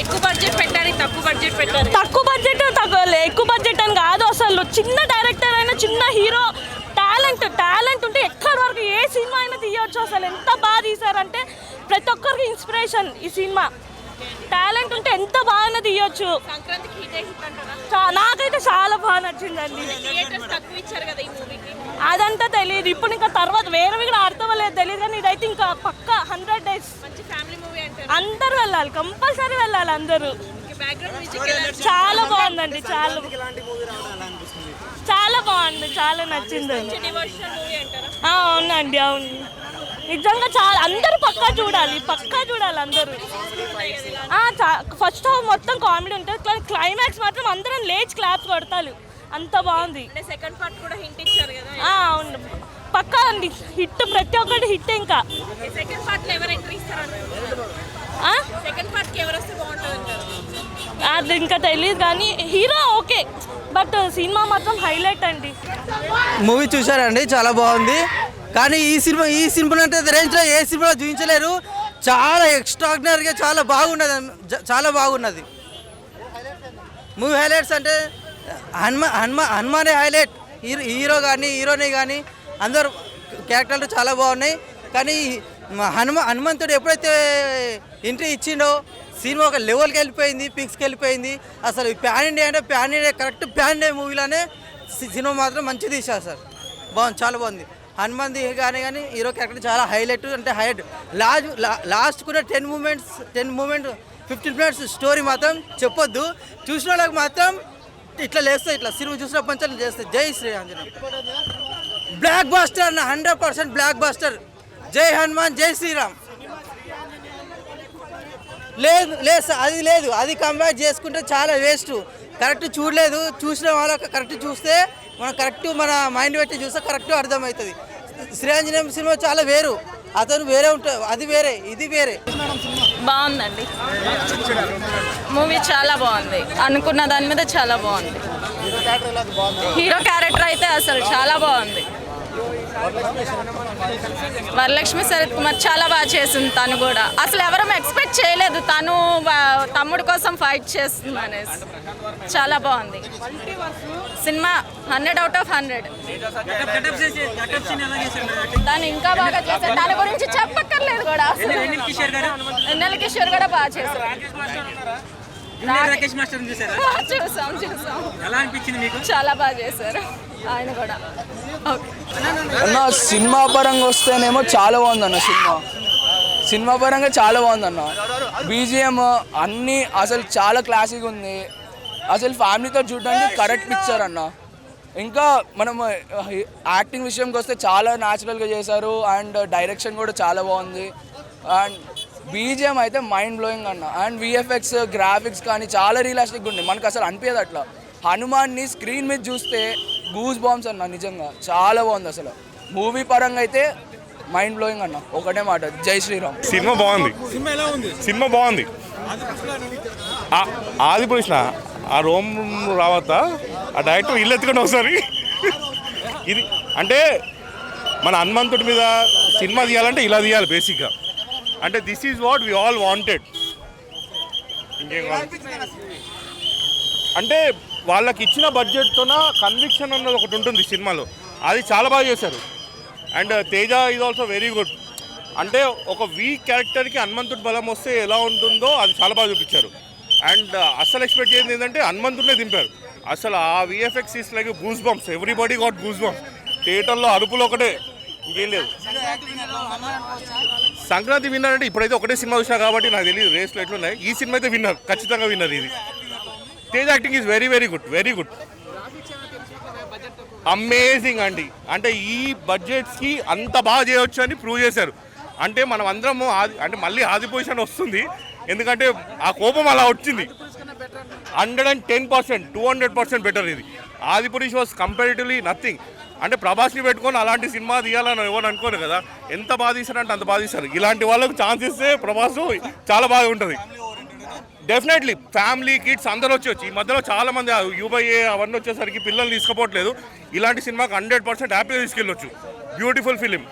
ఎక్కువ బడ్జెట్ పెట్టారు తక్కువ బడ్జెట్ పెట్టారు. తక్కువ బడ్జెట్ ఎక్కువ బడ్జెట్ అని కాదు అసలు. చిన్న డైరెక్టర్ అయినా చిన్న హీరో టాలెంట్ టాలెంట్ ఉంటే ఎక్కడి వరకు ఏ సినిమా అయినా తీయొచ్చు అసలు. ఎంత బాగా తీశారంటే ప్రతి ఒక్కరికి ఇన్స్పిరేషన్ ఈ సినిమా. టాలెంట్ ఉంటే ఎంత బాగా తీయొచ్చు. నాకైతే చాలా బాగా నచ్చిందండి. అదంతా తెలియదు ఇప్పుడు ఇంకా తర్వాత వేరేవి కూడా ఆడతావో లేదు తెలియదు కానీ ఇదైతే ఇంకా పక్క హండ్రెడ్ డేస్ మంచి ఫ్యామిలీ మూవీ అందరు వెళ్ళాలి కంపల్సరీ వెళ్ళాలి అందరూ. చాలా బాగుందండి చాలా. చాలా బాగుంది చాలా నచ్చింది. అవునండి అవును. నిజంగా చాలా అందరూ పక్కా చూడాలి పక్కా చూడాలి అందరూ. ఫస్ట్ హాఫ్ మొత్తం కామెడీ ఉంటుంది కానీ క్లైమాక్స్ మాత్రం అందరం లేచి క్లాప్స్ కొడతారు అంత బాగుంది. సెకండ్ పార్ట్ కూడా హింట్ ఇచ్చారు కదా అవును. పక్కా అండి హిట్ ప్రతి ఒక్కటి హిట్ ఇంకా. సెకండ్ పార్ట్ ఎవరు ఎంట్రీ ఇస్తారు అది ఇంకా తెలియదు కానీ హీరో ఓకే బట్ సినిమా మాత్రం హైలైట్ అండి. మూవీ చూశారండి చాలా బాగుంది. కానీ ఈ సినిమా ఈ సినిమా అంటే రేంజ్లో ఏ సినిమా చూపించలేరు. చాలా ఎక్స్ట్రాడినరీగా చాలా బాగున్నది చాలా బాగున్నది. మూవీ హైలైట్స్ అంటే హనుమ హనుమ హనుమానే హైలైట్. హీరో హీరో కానీ హీరోని కానీ అందరు క్యారెక్టర్లు చాలా బాగున్నాయి. కానీ హనుమ హనుమంతుడు ఎప్పుడైతే ఎంట్రీ ఇచ్చిండో సినిమా ఒక లెవెల్కి వెళ్ళిపోయింది పిక్స్కి వెళ్ళిపోయింది. అసలు ప్యాన్ ఇండియా అంటే pan India correct pan India మూవీలోనే cinema మాత్రం మంచి తీశారు సార్. బాగుంది చాలా బాగుంది. హనుమంత్ కానీ కానీ హీరో క్యారెక్టర్ చాలా హైలైట్ అంటే హైలైట్ లాస్ట్ లాస్ట్ కూడా ten moments ten moment fifteen minutes story మాత్రం చెప్పొద్దు. చూసిన వాళ్ళకి మాత్రం ఇట్లా లేస్తాయి ఇట్లా సినిమా చూసిన పంచాలు చేస్తాయి జై శ్రీ ఆంజనేయ. బ్లాక్ బాస్టర్ అన్న హండ్రెడ్ పర్సెంట్ బ్లాక్ బాస్టర్ జై హనుమాన్ జై శ్రీరామ్. లేదు లేదు సార్, అది లేదు. అది కంపేర్ చేసుకుంటే చాలా వేస్ట్ కరెక్ట్ చూడలేదు. చూసిన వాళ్ళకి కరెక్ట్ చూస్తే మనం కరెక్ట్ మన మైండ్ పెట్టి చూస్తే కరెక్ట్ అర్థమవుతుంది. శ్రీఆంజనేయం సినిమా చాలా వేరు. అతను వేరే ఉంటుంది అది వేరే ఇది వేరే. బాగుందండి. మూవీ చాలా బాగుంది. అనుకున్న దాని మీద చాలా బాగుంది. హీరో క్యారెక్టర్ అయితే అసలు చాలా బాగుంది. వరలక్ష్మి శరత్ కుమార్ చాలా బాగా చేసింది తను కూడా. అసలు ఎవరూ ఎక్స్పెక్ట్ చేయలేదు తను తమ్ముడు కోసం ఫైట్ చేస్తుంది అనేసి. చాలా బాగుంది. Cinema hundred out of hundred దాన్ని ఇంకా బాగా చేశారు దాని గురించి చెప్పక్కర్లేదు కూడా ఎన్నెల కిషోర్ కూడా బాగా చేశారు రాకేష్ మాస్టర్ చూసారా? చూసాం చూసాం. ఎలా అనిపించింది మీకు? చాలా బాగా చేశారు. ఆయన కూడా. అన్న సినిమా పరంగా వస్తేనేమో చాలా బాగుంది అన్న సినిమా. సినిమా పరంగా చాలా బాగుంది అన్న బీజిఎం అన్నీ అసలు చాలా క్లాసిక్ ఉంది. అసలు ఫ్యామిలీతో చూడడానికి కరెక్ట్ పిక్చర్ అన్న. ఇంకా మనం యాక్టింగ్ విషయంకి వస్తే చాలా న్యాచురల్గా చేశారు. అండ్ డైరెక్షన్ కూడా చాలా బాగుంది. అండ్ బీజిఎం అయితే మైండ్ బ్లోయింగ్ అన్న. అండ్ విఎఫ్ఎక్స్ గ్రాఫిక్స్ కానీ చాలా రియలిస్టిక్ ఉంది మనకు అసలు అనిపించదు అట్లా. హనుమాన్ని స్క్రీన్ మీద చూస్తే గూస్ బాంబ్స్ అన్న నిజంగా. చాలా బాగుంది అసలు. మూవీ పరంగా అయితే మైండ్ బ్లోయింగ్ అన్న. ఒకటే మాట జై శ్రీరామ్. సినిమా బాగుంది. సినిమా బాగుంది. ఆ- ఆది పురుషుల ఆ రోమ్ రావత ఆ డైరెక్టర్ ఇల్లు ఎత్తుకొని ఒకసారి. ఇది అంటే మన హనుమంతుడి మీద సినిమా తీయాలంటే ఇలా తీయాలి బేసిక్గా అంటే this is what we all wanted ఇంకేం అంటే వాళ్ళకి ఇచ్చిన బడ్జెట్తోన కన్విక్షన్ అన్నది ఒకటి ఉంటుంది సినిమాలో. అది చాలా బాగా చేశారు. And uh, Teja is also very good అంటే ఒక వీక్ క్యారెక్టర్కి హనుమంతుడు బలం వస్తే ఎలా ఉంటుందో అది చాలా బాగా చూపించారు. అండ్ uh, అస్సలు ఎక్స్పెక్ట్ చేసింది ఏంటంటే హనుమంతుడినే దింపారు. అసలు ఆ VFX is like goosebumps everybody got goosebumps థియేటర్లో అరుపులు ఒకటే. ఇంకేం లేదు. సంక్రాంతి విన్నర్ అంటే ఇప్పుడైతే ఒకటే సినిమా చూసినా కాబట్టి నాకు తెలియదు రేస్లో ఎట్లున్నాయి. ఈ సినిమా అయితే విన్నర్ ఖచ్చితంగా విన్నర్ ఇది. Tej acting is very very good very good amazing అండి. అంటే ఈ బడ్జెట్స్కి అంత బాగా చేయవచ్చు అని ప్రూవ్ చేశారు. అంటే మనం అందరము ఆది అంటే మళ్ళీ ఆది పొజిషన్ వస్తుంది. ఎందుకంటే ఆ కోపం అలా వచ్చింది. Hundred and ten percent two hundred percent better ఇది. ఆదిపురుష్ వాస్ కంపారిటివ్లీ నథింగ్ అంటే ప్రభాస్ని పెట్టుకొని అలాంటి సినిమా తీయాలని ఎవరు అనుకోరు కదా. ఎంత బాధ తీశారంటే అంత బాధ తీశారు. ఇలాంటి వాళ్ళకు ఛాన్స్ ఇస్తే ప్రభాస్ చాలా బాగా ఉంటుంది. డెఫినెట్లీ ఫ్యామిలీ కిడ్స్ అందరూ వచ్చి ఈ మధ్యలో చాలా మంది యూబైఏ అవన్నీ వచ్చేసరికి పిల్లల్ని తీసుకుపోవట్లేదు. ఇలాంటి సినిమాకి హండ్రెడ్ పర్సెంట్ హ్యాపీగా తీసుకెళ్ళొచ్చు. Beautiful film